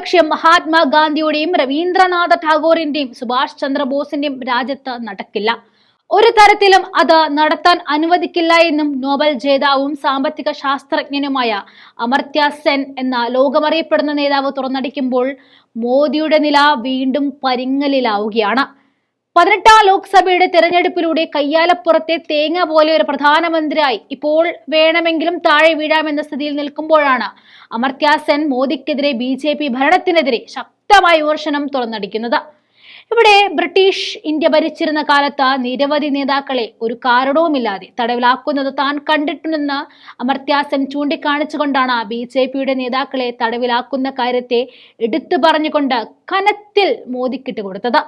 ലക്ഷ്യം മഹാത്മാഗാന്ധിയുടെയും രവീന്ദ്രനാഥ ടാഗോറിന്റെയും സുഭാഷ് ചന്ദ്രബോസിന്റെയും രാജ്യത്ത് നടക്കില്ല. ഒരു തരത്തിലും അത് നടത്താൻ അനുവദിക്കില്ല എന്നും നോബൽ ജേതാവും സാമ്പത്തിക ശാസ്ത്രജ്ഞനുമായ അമർത്യ സെൻ എന്ന ലോകമറിയപ്പെടുന്ന നേതാവ് തുറന്നടിക്കുമ്പോൾ മോദിയുടെ നില വീണ്ടും പരിങ്ങലിലാവുകയാണ്. പതിനെട്ടാം ലോക്സഭയുടെ തെരഞ്ഞെടുപ്പിലൂടെ കയ്യാലപ്പുറത്തെ തേങ്ങ പോലെ ഒരു പ്രധാനമന്ത്രിയായി ഇപ്പോൾ വേണമെങ്കിലും താഴെ വീഴാമെന്ന സ്ഥിതിയിൽ നിൽക്കുമ്പോഴാണ് അമർത്യാസൻ സെൻ മോദിക്കെതിരെ ബി ജെ പി ഭരണത്തിനെതിരെ ശക്തമായ വിമർശനം തുറന്നടിക്കുന്നത്. ഇവിടെ ബ്രിട്ടീഷ് ഇന്ത്യ ഭരിച്ചിരുന്ന കാലത്ത് നിരവധി നേതാക്കളെ ഒരു കാരണവുമില്ലാതെ തടവിലാക്കുന്നത് താൻ കണ്ടിട്ടുണ്ടെന്ന് അമർത്യാസൻ ചൂണ്ടിക്കാണിച്ചുകൊണ്ടാണ് ബി ജെ പിയുടെ നേതാക്കളെ തടവിലാക്കുന്ന കാര്യത്തെ എടുത്തു പറഞ്ഞുകൊണ്ട് കനത്തിൽ മോദിക്കിട്ട് കൊടുത്തത്.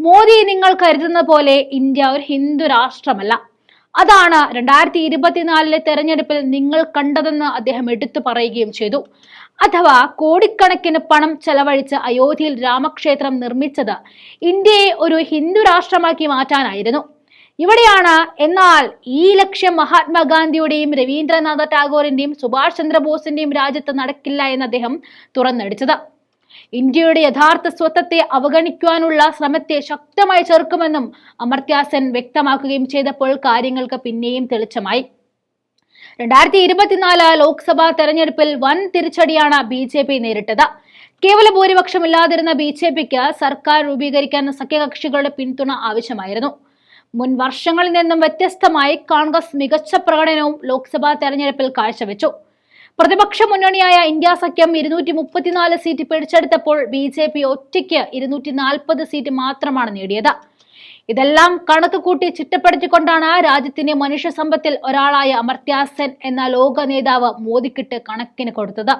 മോദി നിങ്ങൾ കരുതുന്ന പോലെ ഇന്ത്യ ഒരു ഹിന്ദു രാഷ്ട്രമല്ല. അതാണ് രണ്ടായിരത്തി ഇരുപത്തിനാലിലെ തെരഞ്ഞെടുപ്പിൽ നിങ്ങൾ കണ്ടതെന്ന് അദ്ദേഹം എടുത്തു പറയുകയും ചെയ്തു. അഥവാ കോടിക്കണക്കിന് പണം ചെലവഴിച്ച് അയോധ്യയിൽ രാമക്ഷേത്രം നിർമ്മിച്ചത് ഇന്ത്യയെ ഒരു ഹിന്ദു രാഷ്ട്രമാക്കി മാറ്റാനായിരുന്നു. ഇവിടെയാണ് എന്നാൽ ഈ ലക്ഷ്യം മഹാത്മാഗാന്ധിയുടെയും രവീന്ദ്രനാഥ ടാഗോറിന്റെയും സുഭാഷ് ചന്ദ്രബോസിന്റെയും രാജ്യത്ത് നടക്കില്ല എന്ന് അദ്ദേഹം തുറന്നടിച്ചത്. ഇന്ത്യയുടെ യഥാർത്ഥ സ്വത്വത്തെ അവഗണിക്കുവാനുള്ള ശ്രമത്തെ ശക്തമായി ചെറുക്കുമെന്നും അമർത്യാസൻ വ്യക്തമാക്കുകയും ചെയ്തപ്പോൾ കാര്യങ്ങൾക്ക് പിന്നെയും തെളിച്ചമായി. രണ്ടായിരത്തി ഇരുപത്തിനാല് ലോക്സഭാ തെരഞ്ഞെടുപ്പിൽ വൻ തിരിച്ചടിയാണ് ബി ജെ പി നേരിട്ടത്. കേവല ഭൂരിപക്ഷമില്ലാതിരുന്ന ബി ജെ പിക്ക് സർക്കാർ രൂപീകരിക്കാൻ സഖ്യകക്ഷികളുടെ പിന്തുണ ആവശ്യമായിരുന്നു. മുൻ വർഷങ്ങളിൽ നിന്നും വ്യത്യസ്തമായി കോൺഗ്രസ് മികച്ച പ്രകടനവും ലോക്സഭാ തെരഞ്ഞെടുപ്പിൽ കാഴ്ചവെച്ചു. പ്രതിപക്ഷ മുന്നണിയായ ഇന്ത്യ സഖ്യം ഇരുന്നൂറ്റി മുപ്പത്തിനാല് സീറ്റ് പിടിച്ചെടുത്തപ്പോൾ ബി ജെ പി ഒറ്റയ്ക്ക് ഇരുന്നൂറ്റി നാൽപ്പത് സീറ്റ് മാത്രമാണ് നേടിയത്. ഇതെല്ലാം കണക്ക് കൂട്ടി ചിട്ടപ്പെടുത്തിക്കൊണ്ടാണ് രാജ്യത്തിന്റെ മനുഷ്യ സമ്പത്തിൽ ഒരാളായ അമർത്യാസൻ എന്ന ലോക നേതാവ് മോദിക്കിട്ട് കണക്കിന് കൊടുത്തത്.